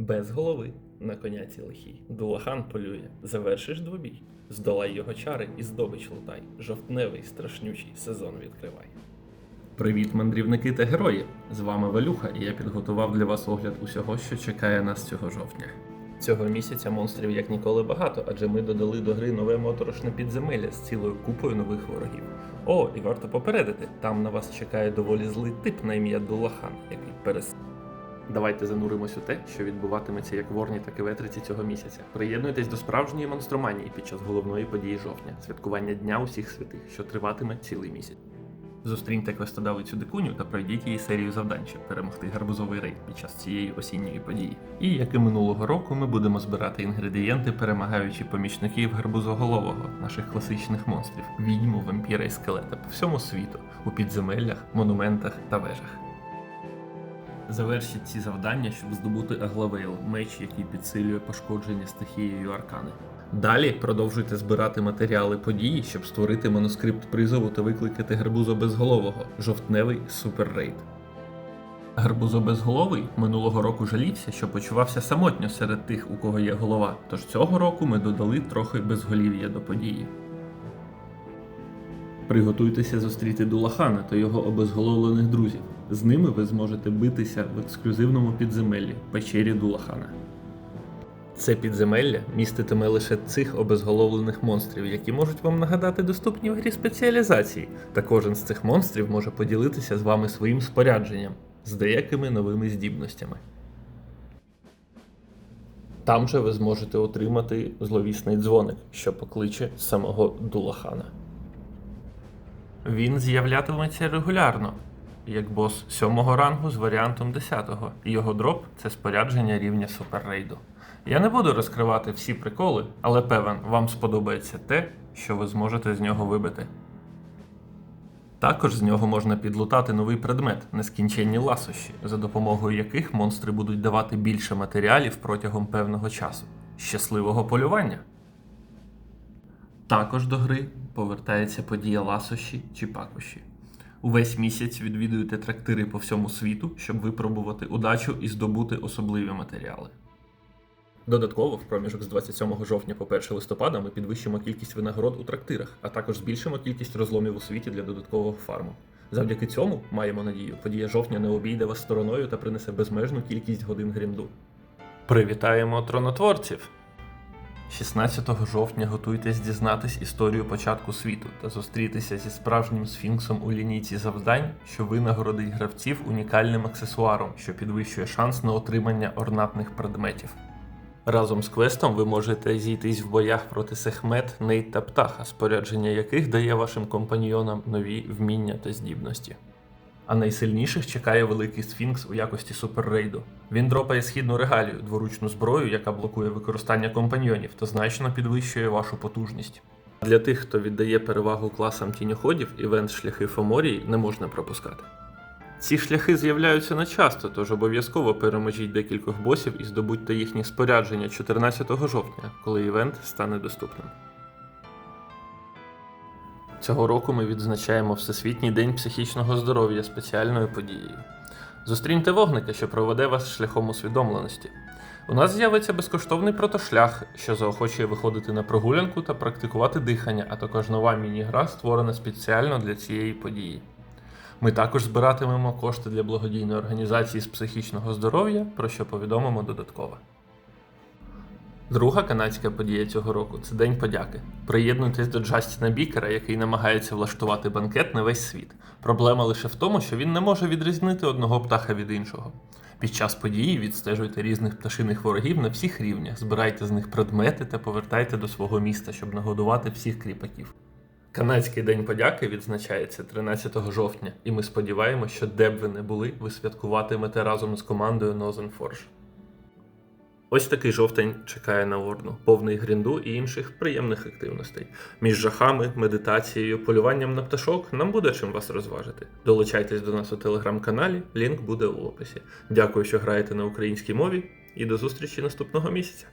Без голови на коняці лихій. Дулахан полює, завершиш двобій. Здолай його чари і здобич лутай. Жовтневий страшнючий сезон відкривай. Привіт, мандрівники та герої! З вами Валюха, і я підготував для вас огляд усього, що чекає нас цього жовтня. Цього місяця монстрів як ніколи багато, адже ми додали до гри нове моторошне підземелля з цілою купою нових ворогів. О, і варто попередити, там на вас чекає доволі злий тип на ім'я Дулахан, який перес. Давайте зануримось у те, що відбуватиметься як в Орні, так і в Етриці цього місяця. Приєднуйтесь до справжньої монстроманії під час головної події жовтня, святкування Дня усіх святих, що триватиме цілий місяць. Зустріньте квестодавицю Дикуню та пройдіть її серію завдань, щоб перемогти гарбузовий рейд під час цієї осінньої події. І як і минулого року, ми будемо збирати інгредієнти, перемагаючи помічників гарбузоголового, наших класичних монстрів, відьму, вампіра і скелета по всьому світу, у підземеллях, монументах та вежах. Завершіть ці завдання, щоб здобути Аглавейл, меч, який підсилює пошкодження стихією аркани. Далі продовжуйте збирати матеріали події, щоб створити манускрипт призову та викликати гарбузо безголового жовтневий суперрейд. Гарбузо безголовий минулого року жалівся, що почувався самотньо серед тих, у кого є голова. Тож цього року ми додали трохи безголів'я до події. Приготуйтеся зустріти Дулахана та його обезголовлених друзів. З ними ви зможете битися в ексклюзивному підземеллі печері Дулахана. Це підземелля міститиме лише цих обезголовлених монстрів, які можуть вам нагадати доступні в грі спеціалізації, та кожен з цих монстрів може поділитися з вами своїм спорядженням з деякими новими здібностями. Там же ви зможете отримати зловісний дзвоник, що покличе самого Дулахана. Він з'являтиметься регулярно, як бос сьомого рангу з варіантом 10-го, і його дроп це спорядження рівня суперрейду. Я не буду розкривати всі приколи, але певен, вам сподобається те, що ви зможете з нього вибити. Також з нього можна підлутати новий предмет нескінченні ласощі, за допомогою яких монстри будуть давати більше матеріалів протягом певного часу. Щасливого полювання! Також до гри повертається подія ласощі чи пакощі. Увесь місяць відвідуєте трактири по всьому світу, щоб випробувати удачу і здобути особливі матеріали. Додатково, в проміжок з 27 жовтня по 1 листопада ми підвищимо кількість винагород у трактирах, а також збільшимо кількість розломів у світі для додаткового фарму. Завдяки цьому, маємо надію, подія жовтня не обійде вас стороною та принесе безмежну кількість годин грінду. Привітаємо тронотворців! 16 жовтня готуйтесь дізнатись історію початку світу та зустрітися зі справжнім сфінксом у лінійці завдань, що винагородить гравців унікальним аксесуаром, що підвищує шанс на отримання орнатних предметів. Разом з квестом ви можете зійтись в боях проти Сехмет, Нейт та Птаха, спорядження яких дає вашим компаньйонам нові вміння та здібності. А найсильніших чекає великий сфінкс у якості суперрейду. Він дропає східну регалію, дворучну зброю, яка блокує використання компаньйонів та значно підвищує вашу потужність. Для тих, хто віддає перевагу класам тіньоходів, івент шляхи Фоморії не можна пропускати. Ці шляхи з'являються нечасто, тож обов'язково переможіть декількох босів і здобудьте їхні спорядження 14 жовтня, коли івент стане доступним. Цього року ми відзначаємо Всесвітній день психічного здоров'я спеціальною подією. Зустріньте вогника, що проведе вас шляхом усвідомленості. У нас з'явиться безкоштовний протошлях, що заохочує виходити на прогулянку та практикувати дихання, а також нова міні-гра, створена спеціально для цієї події. Ми також збиратимемо кошти для благодійної організації з психічного здоров'я, про що повідомимо додатково. Друга канадська подія цього року це День подяки. Приєднуйтесь до Джастіна Бікера, який намагається влаштувати банкет на весь світ. Проблема лише в тому, що він не може відрізнити одного птаха від іншого. Під час події відстежуйте різних пташиних ворогів на всіх рівнях, збирайте з них предмети та повертайте до свого міста, щоб нагодувати всіх кріпаків. Канадський день подяки відзначається 13 жовтня, і ми сподіваємося, що де б ви не були, ви святкуватимете разом з командою Forge. Ось такий жовтень чекає на Орну, повний грінду і інших приємних активностей. Між жахами, медитацією, полюванням на пташок нам буде чим вас розважити. Долучайтесь до нас у телеграм-каналі, лінк буде у описі. Дякую, що граєте на українській мові, і до зустрічі наступного місяця.